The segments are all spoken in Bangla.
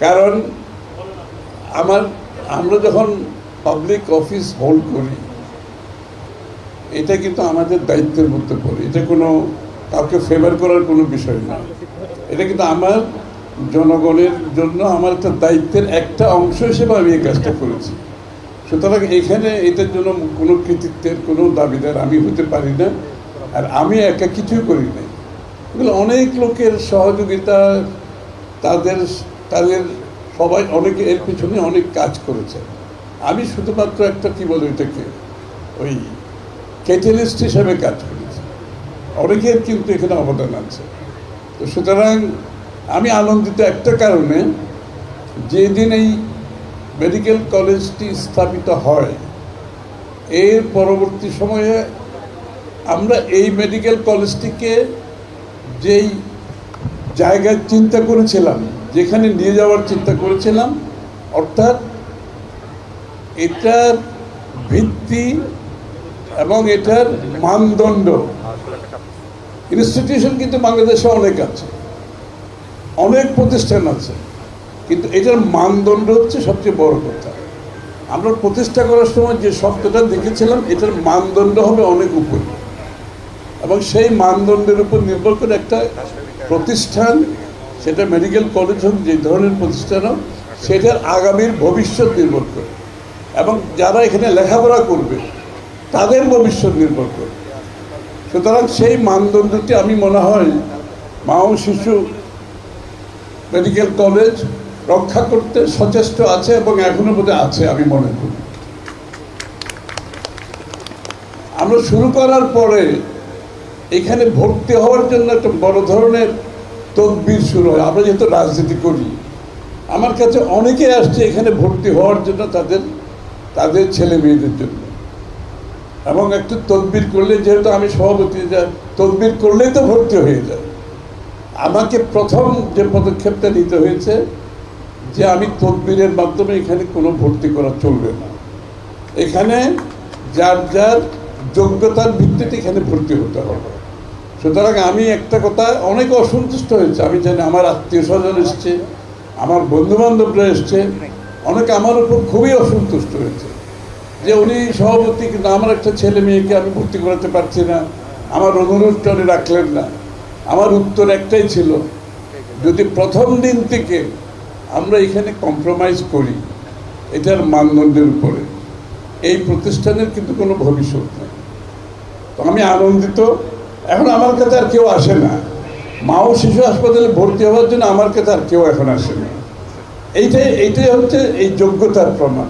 কারণ আমার, আমরা যখন পাবলিক অফিস হোল্ড করি, এটা কিন্তু আমাদের দায়িত্বের মধ্যে পড়ে। এটা কোনো, কাউকে ফেভার করার কোনো বিষয় না। এটা কিন্তু আমার জনগণের জন্য আমার একটা দায়িত্বের একটা অংশ হিসেবে আমি এই কাজটা করেছি। সুতরাং এখানে এটার জন্য কোনো কৃতিত্বের, কোনো দাবিদার আমি হতে পারি না, আর আমি একা কিছুই করি নাই। অনেক লোকের সহযোগিতা, তাদের তাদের সবাই অনেকে এর পিছনে অনেক কাজ করেছে। আমি শুধুমাত্র একটা কি বলে এটাকে? ওই ক্যাটালিস্ট হিসেবে কাজ করেছি। অনেকের কিন্তু এখানে অবদান আছে। তো সুতরাং আমি আনন্দিত একটা কারণে যেদিন এই মেডিকেল কলেজটি স্থাপিত হয়, এর পরবর্তী সময়ে আমরা এই মেডিকেল কলেজটিকে যেই জায়গায় চিন্তা করেছিলাম যেখানে নিয়ে যাওয়ার চিন্তা করেছিলাম, অর্থাৎ এটার ভিত্তি এবং এটার মানদণ্ড। ইনস্টিটিউশন কিন্তু বাংলাদেশে অনেক আছে, অনেক প্রতিষ্ঠান আছে, কিন্তু এটার মানদণ্ড হচ্ছে সবচেয়ে বড় কথা। আমরা প্রতিষ্ঠা করার সময় যে শব্দটা দেখেছিলাম, এটার মানদণ্ড হবে অনেক উপরে। এবং সেই মানদণ্ডের উপর নির্ভর করে একটা প্রতিষ্ঠান সেটা মেডিকেল কলেজ হোক, যে ধরনের প্রতিষ্ঠান হোক, সেটার আগামীর ভবিষ্যৎ নির্ভর করে। এবং যারা এখানে লেখাপড়া করবে, তাদের ভবিষ্যৎ নির্ভর করে। সুতরাং সেই মানদণ্ডটি আমি মনে হয় মা ও শিশু মেডিকেল কলেজ রক্ষা করতে সচেষ্ট আছে এবং এখনও বোধহয় আছে আমি মনে করি। আমরা শুরু করার পরে এখানে ভর্তি হওয়ার জন্য একটা বড় ধরনের তদবির শুরু হয়। আমরা যেহেতু রাজনীতি করি, আমার কাছে অনেকে আসছে এখানে ভর্তি হওয়ার জন্য তাদের তাদের ছেলে মেয়েদের জন্য। এবং একটু তদবির করলে, যেহেতু আমি সভাপতি, যা তদবির করলেই তো ভর্তি হয়ে যায়। আমাকে প্রথম যে পদক্ষেপটা নিতে হয়েছে, যে আমি তদবিরের মাধ্যমে এখানে কোনো ভর্তি করা চলবে না। এখানে যার যার যোগ্যতার ভিত্তিতে এখানে ভর্তি হতে হবে। সুতরাং আমি একটা কথা অনেক অসন্তুষ্ট হয়েছে। আমি জানি আমার আত্মীয় স্বজন এসছে, আমার বন্ধু বান্ধবরা এসছে, অনেকে আমার উপর খুবই অসন্তুষ্ট হয়েছে। যে উনি সভাপতি, কিন্তু আমার একটা ছেলে মেয়েকে আমি ভর্তি করাতে পারছি না, আমার অনুরোধটা উনি রাখলেন না। আমার উত্তর একটাই ছিল, যদি প্রথম দিন থেকে আমরা এখানে কম্প্রোমাইজ করি, এটার মানদণ্ডের উপরে। এই প্রতিষ্ঠানের কিন্তু কোনো ভবিষ্যৎ নেই। তো আমি আনন্দিত এখন আমার কাছে আর কেউ আসে না। মা ও শিশু হাসপাতালে ভর্তি হওয়ার জন্য আমার কাছে আর কেউ এখন আসে না। এইটাই এইটাই হচ্ছে এই যোগ্যতার প্রমাণ।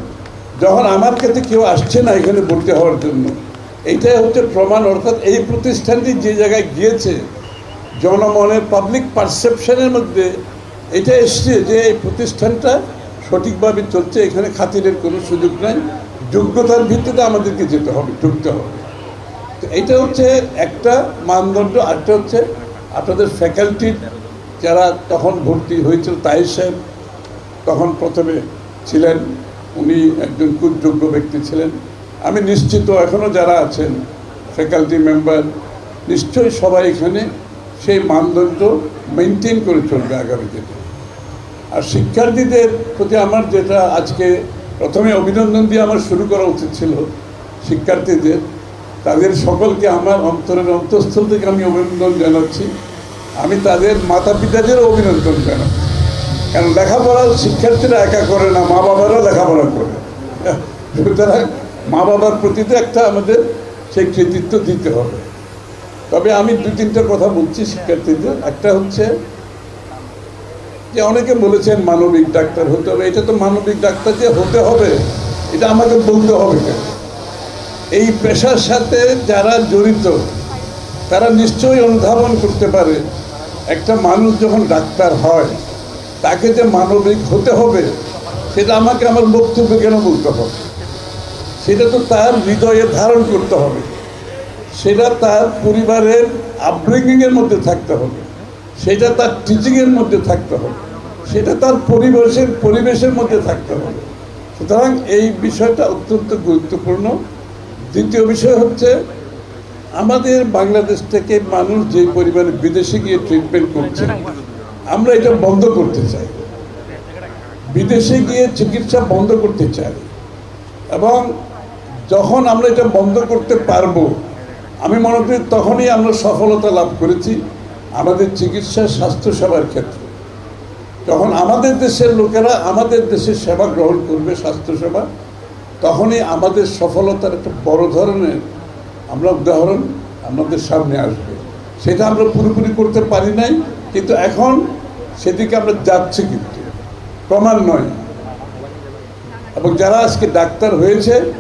যখন আমার কাছে কেউ আসছে না এখানে ভর্তি হওয়ার জন্য, এইটাই হচ্ছে প্রমাণ। অর্থাৎ এই প্রতিষ্ঠানটি যে জায়গায় গিয়েছে, জনমনের পাবলিক পারসেপশনের মধ্যে এটা এসছে যে এই প্রতিষ্ঠানটা সঠিকভাবে চলছে, এখানে খাতিরের কোনো সুযোগ নাই। যোগ্যতার ভিত্তিতে আমাদেরকে যেতে হবে, ঢুকতে হবে। তো এইটা হচ্ছে একটা মানদণ্ড, আরেকটা হচ্ছে আপনাদের ফ্যাকাল্টির যারা তখন ভর্তি হয়েছিল তাই সাহেব তখন প্রথমে ছিলেন, উনি একজন খুব যোগ্য ব্যক্তি ছিলেন। আমি নিশ্চিত এখনও যারা আছেন ফ্যাকাল্টি মেম্বার নিশ্চয়ই সবাই এখানে সেই মানদণ্ড মেনটেন করে চলবে আগামী দিনে। আর শিক্ষার্থীদের প্রতি আমার যেটা আজকে প্রথমে অভিনন্দন দিয়ে আমার শুরু করা উচিত ছিল, শিক্ষার্থীদের তাদের সকলকে আমার অন্তরের অন্তঃস্থল থেকে আমি অভিনন্দন জানাচ্ছি। আমি তাদের মাতা পিতাদেরও অভিনন্দন জানাচ্ছি। কারণ লেখাপড়া শিক্ষার্থীরা একা করে না মা বাবারাও লেখাপড়া করে। সুতরাং মা বাবার প্রতি তো একটা আমাদের সেই কৃতিত্ব দিতে হবে। তবে আমি দু তিনটা কথা বলছি শিক্ষার্থীদের। একটা হচ্ছে যে অনেকে বলেছেন মানবিক ডাক্তার হতে হবে। এটা তো মানবিক ডাক্তার যে হতে হবে। এটা আমাকে বলতে হবে কেন? এই পেশার সাথে যারা জড়িত, তারা নিশ্চয়ই অনুধাবন করতে পারে, একটা মানুষ যখন ডাক্তার হয়, তাকে যে মানবিক হতে হবে, সেটা আমাকে আমার বক্তব্য কেন বলতে হবে? সেটা তো তার হৃদয়ে ধারণ করতে হবে। সেটা তার পরিবারের আপব্রিঙ্গিংয়ের মধ্যে থাকতে হবে। সেটা তার টিচিংয়ের মধ্যে থাকতে হবে। সেটা তার পরিবেশের পরিবেশের মধ্যে থাকতে হবে। সুতরাং এই বিষয়টা অত্যন্ত গুরুত্বপূর্ণ। দ্বিতীয় বিষয় হচ্ছে, আমাদের বাংলাদেশ থেকে মানুষ যে পরিমাণে বিদেশে গিয়ে ট্রিটমেন্ট করছে, আমরা এটা বন্ধ করতে চাই। বিদেশে গিয়ে চিকিৎসা বন্ধ করতে চাই। এবং যখন আমরা এটা বন্ধ করতে পারব, আমি মনে করি তখনই আমরা সফলতা লাভ করেছি আমাদের চিকিৎসা, স্বাস্থ্যসেবার ক্ষেত্রে। যখন আমাদের দেশের লোকেরা আমাদের দেশের সেবা গ্রহণ করবে, স্বাস্থ্যসেবা তখনই আমাদের সফলতার একটা বড় ধরনের আমরা উদাহরণ আমাদের সামনে আসবে। সেটা আমরা পুরোপুরি করতে পারি নাই, কিন্তু এখন সেদিকে আমরা যাচ্ছি কিন্তু। প্রমাণ নয়। এবং যারা আজকে ডাক্তার হয়েছে,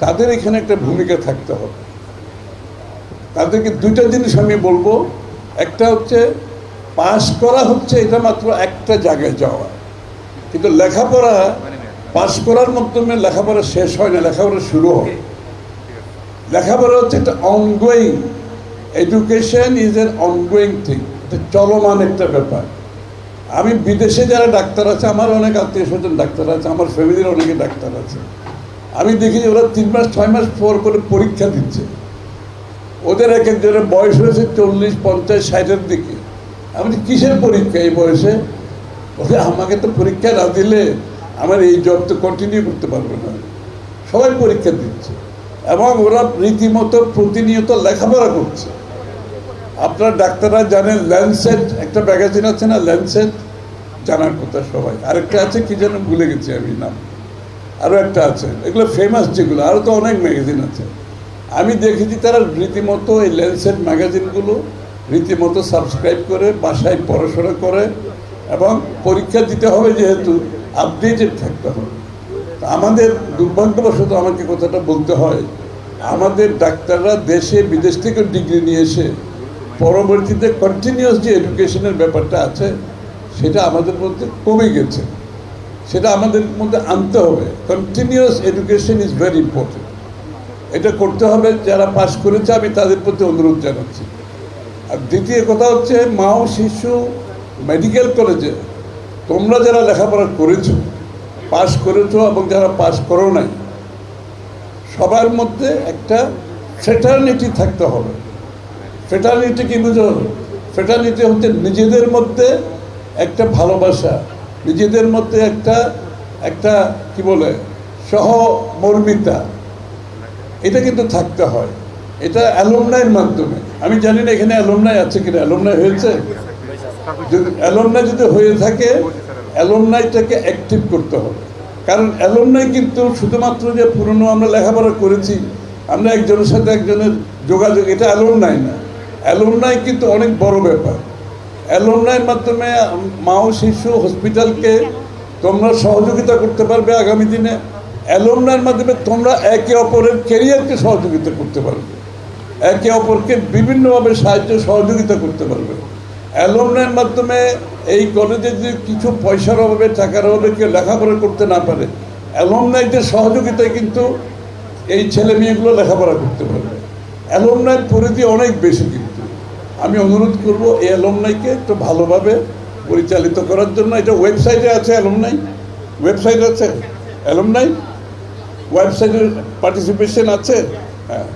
তাদের এখানে একটা ভূমিকা থাকতে হবে। তাদেরকে দুইটা জিনিস আমি বলব। একটা হচ্ছে, পাশ করা হচ্ছে এটা মাত্র একটা জায়গায় যাওয়া। কিন্তু লেখাপড়া পাশ করার মাধ্যমে লেখাপড়া শেষ হয় না, লেখাপড়া শুরু হয়। লেখাপড়া হচ্ছে একটা ongoing education is an ongoing thing চলমান একটা ব্যাপার। আমি বিদেশে যারা ডাক্তার আছে, আমার অনেক আত্মীয় স্বজন ডাক্তার আছে, আমার ফ্যামিলির অনেকে ডাক্তার আছে। আমি দেখি যে ওরা তিন মাস, ছয় মাস পর করে পরীক্ষা দিচ্ছে। ওদের এক একজনের বয়স হয়েছে চল্লিশ, পঞ্চাশ, ষাটের দিকে। আমি কিসের পরীক্ষা এই বয়সে? বলে, আমাকে তো পরীক্ষা না দিলে আমার এই জব তো কন্টিনিউ করতে পারবে না। সবাই পরীক্ষা দিচ্ছে এবং ওরা রীতিমতো প্রতিনিয়ত লেখাপড়া করছে। আপনার ডাক্তাররা জানেন ল্যান্ডসেট একটা ম্যাগাজিন আছে না ল্যান্ডসেট জানার কথা সবাই। আরেকটা আছে কি যেন ভুলে গেছি আমি নাম। আরও একটা আছে। এগুলো ফেমাস যেগুলো আরও তো অনেক ম্যাগাজিন আছে। আমি দেখেছি তারা রীতিমতো এই ল্যান্ডসেট ম্যাগাজিনগুলো রীতিমতো সাবস্ক্রাইব করে, বাসায় পড়াশোনা করে এবং পরীক্ষা দিতে হবে যেহেতু। আপডেটেড থাকতে হবে। আমাদের দুর্ভাগ্যবশত আমাকে কথাটা বলতে হয়, আমাদের ডাক্তাররা দেশে, বিদেশ থেকে ডিগ্রি নিয়ে এসে পরবর্তীতে কন্টিনিউয়াস যে এডুকেশনের ব্যাপারটা আছে, সেটা আমাদের মধ্যে কমে গেছে। সেটা আমাদের মধ্যে আনতে হবে। Continuous education is very important এটা করতে হবে, যারা পাশ করেছে, আমি তাদের প্রতি অনুরোধ জানাচ্ছি। আর দ্বিতীয় কথা হচ্ছে, মা ও শিশু মেডিকেল কলেজে তোমরা যারা লেখাপড়া করেছ, পাশ করেছ এবং যারা পাশ করো নাই, সবার মধ্যে একটা ফ্রেটার্নিটি থাকতে হবে। ফ্রেটার্নিটি কি বুঝো? ফ্রেটার্নিটি হচ্ছে নিজেদের মধ্যে একটা ভালোবাসা, নিজেদের মধ্যে একটা একটা কি বলে, সহমর্মিতা। এটা কিন্তু থাকতে হয়। এটা অ্যালোমনাইয়ের মাধ্যমে। আমি জানি না এখানে অ্যালোমনাই আছে কিনা অ্যালোমনাই হয়েছে? যদি অ্যালোমনাই যদি হয়ে থাকে, অ্যালোমনাইটাকে অ্যাক্টিভ করতে হবে। কারণ অ্যালোমনাই কিন্তু শুধুমাত্র যে পুরনো আমরা লেখাপড়া করেছি, আমরা একজনের সাথে একজনের যোগাযোগ, এটা অ্যালোমনাই না। অ্যালোমনাই কিন্তু অনেক বড় ব্যাপার। অ্যালোমনাইয়ের মাধ্যমে মা ও শিশু, হসপিটালকে তোমরা সহযোগিতা করতে পারবে আগামী দিনে। অ্যালোমনাইয়ের মাধ্যমে তোমরা একে অপরের কেরিয়ারকে সহযোগিতা করতে পারবে। একে অপরকে বিভিন্নভাবে সাহায্য, সহযোগিতা করতে পারবে। অ্যালোমনাইয়ের মাধ্যমে এই কলেজে যদি কিছু পয়সার অভাবে, টাকার অভাবে কেউ লেখাপড়া করতে না পারে, অ্যালোমনাইদের সহযোগিতায় কিন্তু এই ছেলে মেয়েগুলো লেখাপড়া করতে পারবে। অ্যালোমনাইয়ের পরিধি অনেক বেশি কিন্তু। আমি অনুরোধ করব, এই অ্যালোমনাইকে একটু ভালোভাবে পরিচালিত করার জন্য। এটা ওয়েবসাইটে আছে অ্যালোমনাই? ওয়েবসাইট আছে? অ্যালোমনাই? ওয়েবসাইটের পার্টিসিপেশন আছে? হ্যাঁ।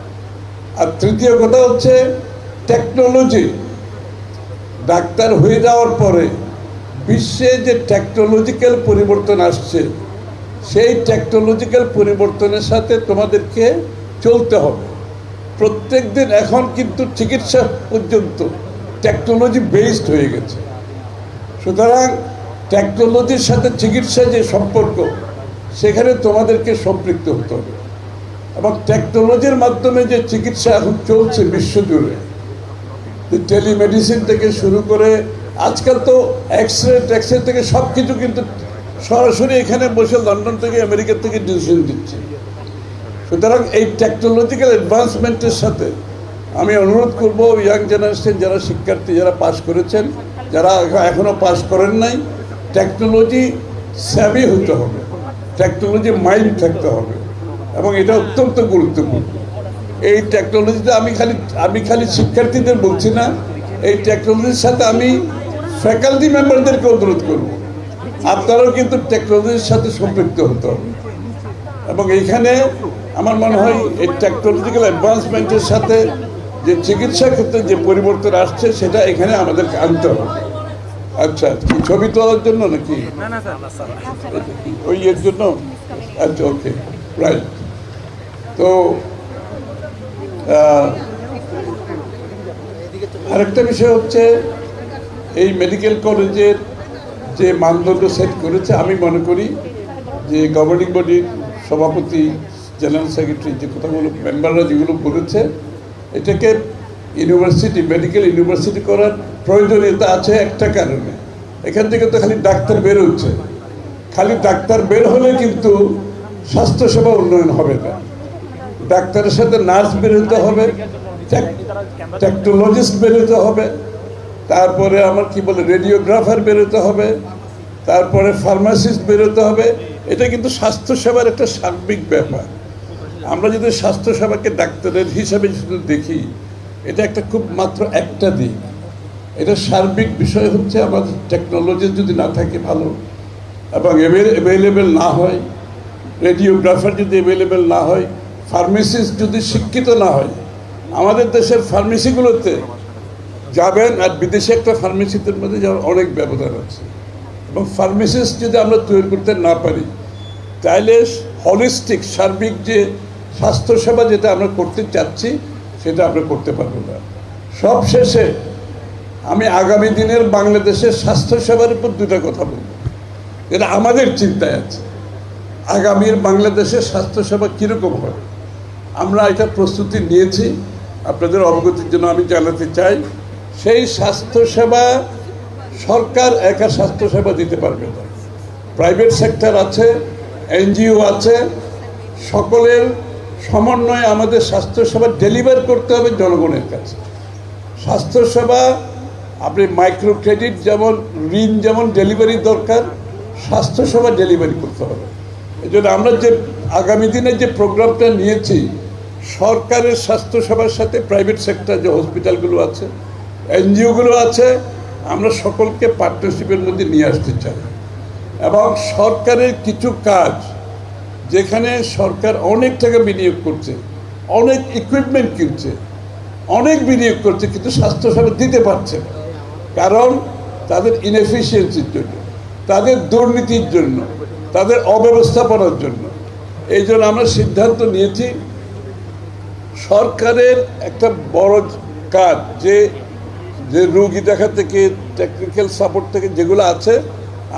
আর তৃতীয় কথা হচ্ছে, টেকনোলজি। ডাক্তার হয়ে যাওয়ার পরে বিশ্বে যে টেকনোলজিক্যাল পরিবর্তন আসছে, সেই টেকনোলজিক্যাল পরিবর্তনের সাথে তোমাদেরকে চলতে হবে। প্রত্যেক দিন এখন কিন্তু চিকিৎসা পর্যন্ত টেকনোলজি বেসড হয়ে গেছে। সুতরাং টেকনোলজির সাথে চিকিৎসা যে সম্পর্ক, সেখানে তোমাদেরকে সম্পৃক্ত হতে হবে। এবং টেকনোলজির মাধ্যমে যে চিকিৎসা এখন চলছে বিশ্বজুড়ে টেলিমেডিসিন থেকে শুরু করে আজকাল তো এক্স রে টেক্স রে থেকে সব কিছু কিন্তু সরাসরি এখানে বসে লন্ডন থেকে আমেরিকা থেকে ডিসিশন দিচ্ছে। সুতরাং এই টেকনোলজিক্যাল অ্যাডভান্সমেন্টের সাথে আমি অনুরোধ করব ইয়াং জেনারেশন যারা শিক্ষার্থী, যারা পাশ করেছেন, যারা এখনও পাশ করেন নাই টেকনোলজি স্যাভি হতে হবে। টেকনোলজি মাইন্ড থাকতে হবে এবং এটা অত্যন্ত গুরুত্বপূর্ণ। এই টেকনোলজিতে আমি খালি আমি খালি শিক্ষার্থীদের বলছি না এই টেকনোলজির সাথে আমি ফ্যাকাল্টি মেম্বারদেরকে অনুরোধ করব। আপনারাও কিন্তু টেকনোলজির সাথে সম্পৃক্ত হতে হবে। এবং এইখানে আমার মনে হয় এই টেকনোলজিক্যাল অ্যাডভান্সমেন্টের সাথে যে চিকিৎসা ক্ষেত্রে যে পরিবর্তন আসছে সেটা এখানে আমাদেরকে আনতে হবে। আচ্ছা ছবি তোলার জন্য নাকি? ওই এর জন্য? আচ্ছা ওকে রাইট তো আরেকটা বিষয় হচ্ছে, এই মেডিকেল কলেজের যে মানদণ্ড সেট করেছে, আমি মনে করি যে গভর্নিং বডির সভাপতি জেনারেল সেক্রেটারি যে কথাগুলো মেম্বাররা যেগুলো বলেছে, এটাকে ইউনিভার্সিটি মেডিকেল ইউনিভার্সিটি করার প্রয়োজনীয়তা আছে একটা কারণে। এখান থেকে তো খালি ডাক্তার বের হচ্ছে খালি ডাক্তার বের হলে কিন্তু স্বাস্থ্যসেবা উন্নয়ন হবে না। ডাক্তারের সাথে নার্স বেরোতে হবে টেকনোলজিস্ট বেরোতে হবে, তারপরে আমার কি বলে, রেডিওগ্রাফার বেরোতে হবে, তারপরে ফার্মাসিস্ট বেরোতে হবে। এটা কিন্তু স্বাস্থ্যসেবার একটা সার্বিক ব্যাপার। আমরা যদি স্বাস্থ্যসেবাকে ডাক্তারের হিসাবে শুধু দেখি, এটা একটা খুব মাত্র একটা দিক। এটা সার্বিক বিষয় হচ্ছে আমাদের টেকনোলজি যদি না থাকে ভালো, এবং অ্যাভেলেবেল না হয়, রেডিওগ্রাফার যদি অ্যাভেলেবেল না হয় ফার্মেসিস্ট যদি শিক্ষিত না হয়, আমাদের দেশের ফার্মেসিগুলোতে যাবেন আর বিদেশে একটা ফার্মেসিদের মধ্যে যাওয়ার অনেক ব্যবধান আছে। এবং ফার্মেসিস্ট যদি আমরা তৈরি করতে না পারি তাহলে হলিস্টিক সার্বিক যে স্বাস্থ্যসেবা যেটা আমরা করতে চাচ্ছি, সেটা আমরা করতে পারব না। সব শেষে আমি আগামী দিনের বাংলাদেশের স্বাস্থ্যসেবার উপর দুটা কথা বলব। এটা আমাদের চিন্তায় আছে। আগামীর বাংলাদেশের স্বাস্থ্যসেবা কীরকম হবে? আমরা এটা প্রস্তুতি নিয়েছি। আপনাদের অবগতির জন্য আমি জানাতে চাই, সেই স্বাস্থ্যসেবা সরকার একা স্বাস্থ্যসেবা দিতে পারবে না। প্রাইভেট সেক্টর আছে, এনজিও আছে, সকলের সমন্বয়ে আমাদের স্বাস্থ্যসেবা ডেলিভার করতে হবে জনগণের কাছে। স্বাস্থ্যসেবা, আপনি মাইক্রো ক্রেডিট যেমন, ঋণ যেমন ডেলিভারি দরকার, স্বাস্থ্যসেবা ডেলিভারি করতে হবে। এই আমরা যে আগামী দিনে যে প্রোগ্রামটা নিয়েছি সরকারের স্বাস্থ্যসেবার সাথে প্রাইভেট সেক্টর যে হসপিটালগুলো আছে, এনজিওগুলো আছে, আমরা সকলকে পার্টনারশিপের মধ্যে নিয়ে আসতে চাই। এবং সরকারের কিছু কাজ, যেখানে সরকার অনেক টাকা বিনিয়োগ করছে, অনেক ইকুইপমেন্ট কিনছে, অনেক বিনিয়োগ করছে, কিন্তু স্বাস্থ্যসেবা দিতে পারছে না। কারণ তাদের ইনএফিসিয়েন্সির জন্য, তাদের দুর্নীতির জন্য, তাদের অব্যবস্থাপনার জন্য। এই জন্য আমরা সিদ্ধান্ত নিয়েছি সরকারের একটা বড় কাজ, যে যে রুগী দেখা থেকে টেকনিক্যাল সাপোর্ট থেকে যেগুলো আছে,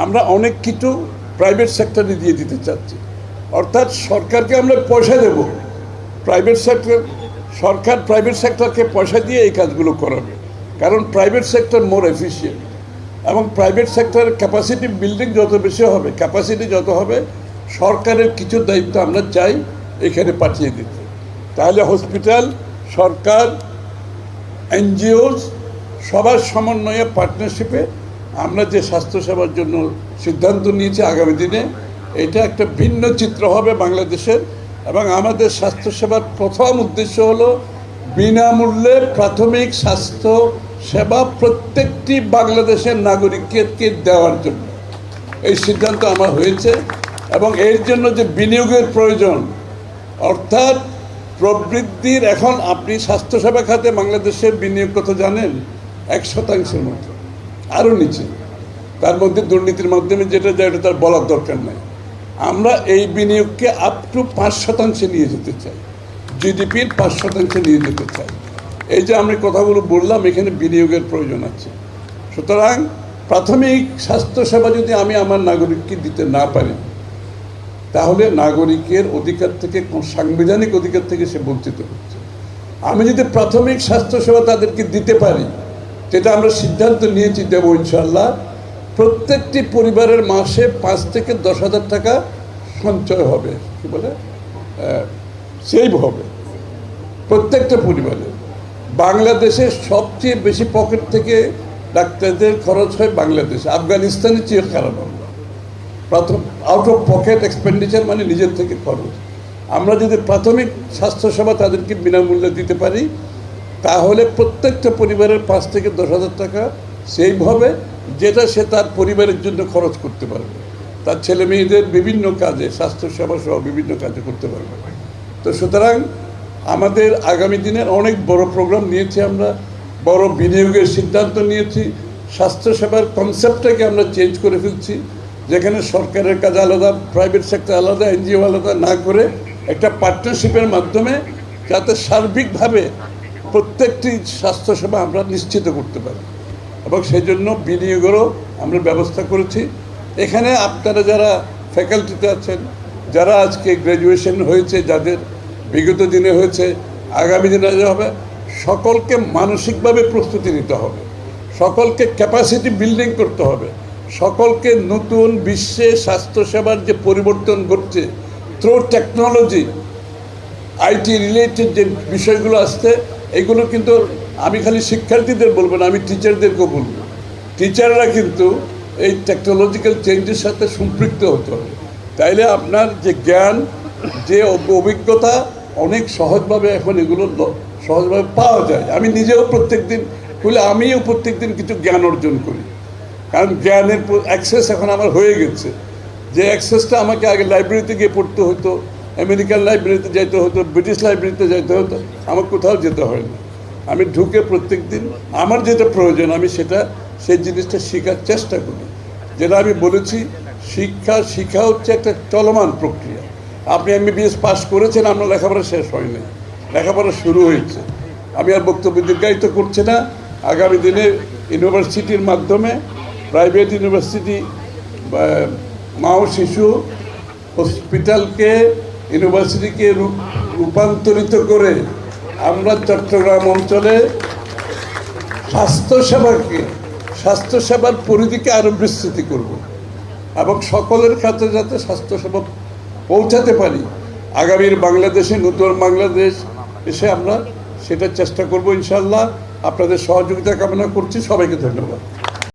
আমরা অনেক কিছু প্রাইভেট সেক্টরে দিয়ে দিতে চাচ্ছি। অর্থাৎ সরকারকে আমরা পয়সা দেব। প্রাইভেট সেক্টর সরকার প্রাইভেট সেক্টরকে পয়সা দিয়ে এই কাজগুলো করাবে। কারণ প্রাইভেট সেক্টর মোর এফিসিয়েন্ট এবং প্রাইভেট সেক্টরের ক্যাপাসিটি বিল্ডিং যত বেশি হবে ক্যাপাসিটি যত হবে, সরকারের কিছু দায়িত্ব আমরা চাই এখানে পাঠিয়ে দিতে। তাহলে হসপিটাল, সরকার, এনজিওস, সবার সমন্বয়ে পার্টনারশিপে আমরা যে স্বাস্থ্যসেবার জন্য সিদ্ধান্ত নিয়েছি আগামী দিনে, এটা একটা ভিন্ন চিত্র হবে বাংলাদেশের এবং আমাদের স্বাস্থ্যসেবার প্রথম উদ্দেশ্য হলো বিনামূল্যে প্রাথমিক স্বাস্থ্য সেবা প্রত্যেকটি বাংলাদেশের নাগরিককে দেওয়ার জন্য। এই সিদ্ধান্ত আমার হয়েছে এবং এর জন্য যে বিনিয়োগের প্রয়োজন, অর্থাৎ প্রবৃদ্ধির এখন আপনি স্বাস্থ্যসেবা খাতে বাংলাদেশের বিনিয়োগ কত জানেন? এক শতাংশের মতো। আরও নিচে। তার মধ্যে দুর্নীতির মাধ্যমে যেটা যায় এটা তার বলার দরকার নাই। আমরা এই বিনিয়োগকে আপ টু পাঁচ শতাংশে নিয়ে যেতে চাই। জিডিপির পাঁচ শতাংশে নিয়ে যেতে চাই। এই যে আমি কথাগুলো বললাম, এখানে বিনিয়োগের প্রয়োজন আছে। সুতরাং প্রাথমিক স্বাস্থ্যসেবা যদি আমি আমার নাগরিককে দিতে না পারি তাহলে নাগরিকের অধিকার থেকে, কোন সাংবিধানিক অধিকার থেকে সে বঞ্চিত হচ্ছে। আমি যদি প্রাথমিক স্বাস্থ্যসেবা তাদেরকে দিতে পারি, যেটা আমরা সিদ্ধান্ত নিয়েছি দেবো ইনশাল্লাহ প্রত্যেকটি পরিবারের মাসে পাঁচ থেকে দশ হাজার টাকা সঞ্চয় হবে, কি বলে? সেভ হবে প্রত্যেকটা পরিবারে। বাংলাদেশে সবচেয়ে বেশি পকেট থেকে ডাক্তারদের খরচ হয় বাংলাদেশে। আফগানিস্তানের চেয়ে খারাপ আমরা প্রথম আউট অফ পকেট এক্সপেন্ডিচার মানে নিজের থেকে খরচ। আমরা যদি প্রাথমিক স্বাস্থ্যসেবা তাদেরকে বিনামূল্যে দিতে পারি, তাহলে প্রত্যেকটা পরিবারের পাঁচ থেকে দশ হাজার টাকা সেভ হবে, যেটা সে তার পরিবারের জন্য খরচ করতে পারবে। তার ছেলে মেয়েদের বিভিন্ন কাজে, স্বাস্থ্যসেবা সহ বিভিন্ন কাজে করতে পারবে। তো সুতরাং আমাদের আগামী দিনের অনেক বড় প্রোগ্রাম নিয়েছি আমরা, বড় বিনিয়োগের সিদ্ধান্ত নিয়েছি, স্বাস্থ্যসেবার কনসেপ্টটাকে আমরা চেঞ্জ করে ফেলছি। যেখানে সরকারের কাজ আলাদা প্রাইভেট সেক্টর আলাদা এনজিও আলাদা না করে একটা পার্টনারশিপের মাধ্যমে যাতে সার্বিকভাবে প্রত্যেকটি স্বাস্থ্যসেবা আমরা নিশ্চিত করতে পারি। এবং সেই জন্য বিনিয়োগেরও আমরা ব্যবস্থা করেছি। এখানে আপনারা যারা ফ্যাকাল্টিতে আছেন, যারা আজকে গ্র্যাজুয়েশন হয়েছে, যাদের বিগত দিনে হয়েছে, আগামী দিনে হবে, সকলকে মানসিকভাবে প্রস্তুতি নিতে হবে। সকলকে ক্যাপাসিটি বিল্ডিং করতে হবে। সকলকে নতুন বিশ্বে স্বাস্থ্যসেবার যে পরিবর্তন ঘটছে থ্রু টেকনোলজি আইটি রিলেটেড যে বিষয়গুলো আসছে, এগুলো কিন্তু আমি খালি শিক্ষার্থীদের বলব না, আমি টিচারদেরকেও বলব। টিচাররা কিন্তু এই টেকনোলজিক্যাল চেঞ্জের সাথে সম্পৃক্ত হতে। হবে তাইলে আপনার যে জ্ঞান, যে অভিজ্ঞতা অনেক সহজভাবে এখন এগুলো সহজভাবে পাওয়া যায়। আমি নিজেও প্রত্যেক দিন বলে আমিও প্রত্যেক দিন কিছু জ্ঞান অর্জন করি। কারণ জ্ঞানের অ্যাক্সেস এখন আমার হয়ে গেছে। যে অ্যাক্সেসটা আমাকে আগে লাইব্রেরিতে গিয়ে পড়তে হতো আমেরিকান লাইব্রেরিতে যেতে হতো ব্রিটিশ লাইব্রেরিতে যেতে হতো, আমার কোথাও যেতে হয় না। আমি ঢুকে প্রত্যেক দিন আমার যেটা প্রয়োজন, আমি সেটা, সেই জিনিসটা শেখার চেষ্টা করি। যেটা আমি বলেছি, শিক্ষা শিক্ষা হচ্ছে একটা চলমান প্রক্রিয়া। আপনি এমবিবিএস পাশ করেছেন, আপনার লেখাপড়া শেষ হয়নি লেখাপড়া শুরু হয়েছে। আমি আর বক্তব্য দীর্ঘায়িত করছি না। আগামী দিনে ইউনিভার্সিটির মাধ্যমে প্রাইভেট ইউনিভার্সিটি মা ও শিশু হসপিটালকে, ইউনিভার্সিটিকে রূপ- রূপান্তরিত করে আমরা চট্টগ্রাম অঞ্চলে স্বাস্থ্যসেবাকে, স্বাস্থ্যসেবার পরিধিকে আরও বিস্তৃতি করব এবং সকলের ক্ষেত্রে যাতে স্বাস্থ্যসেবা পৌঁছাতে পারি। আগামীর বাংলাদেশে, নতুন বাংলাদেশ এসে আমরা সেটা চেষ্টা করব ইনশাল্লাহ আপনাদের সহযোগিতা কামনা করছি। সবাইকে ধন্যবাদ।